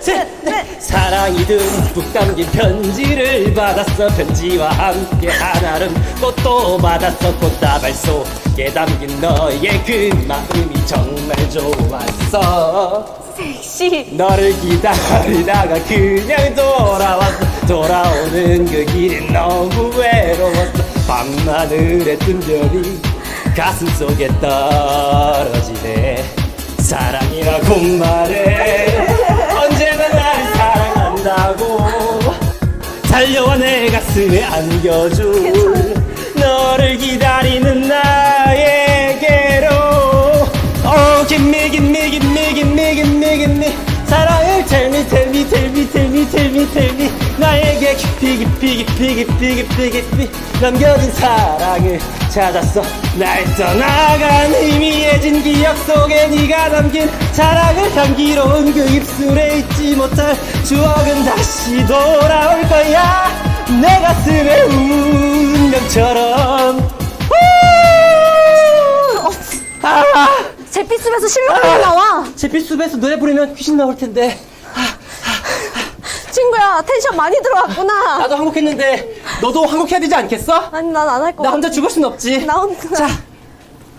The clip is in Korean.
셋 넷. 사랑이 듬뿍 담긴 편지를 받았어. 편지와 함께 한아름 꽃도 받았어. 꽃다발 속에 담긴 너의 그 마음이 정말 좋았어. 섹시. 너를 기다리다가 그냥 돌아왔어. 돌아오는 그 길이 너무 외로웠어. 밤하늘에 뜬 별이 가슴 속에 떨어지네. 사랑이라고 말 달려와 내 가슴에 안겨줄 너를 기다리는 나에게로. Oh give me give me 사랑을 tell me tell me tell me tell me tell me tell me. 나에게 깊이 깊이 깊이 깊이 깊이 깊이 남겨진 사랑을 찾았어. 날 떠나간 희미해진 기억 속에 네가 남긴 사랑을 향기로운 그 입술에 잊지 못할 추억은 다시 돌아올 거야 내 가슴에 운명처럼 아! 제피숲에서 실로폰이 나와. 제필숲에서 노래 부르면 귀신 나올 텐데 친구야, 텐션 많이 들어왔구나. 나도 한곡했는데 너도 한곡해야 되지 않겠어? 아니, 난 안 할 거 나 같아. 혼자 죽을 순 없지 나 혼자. 자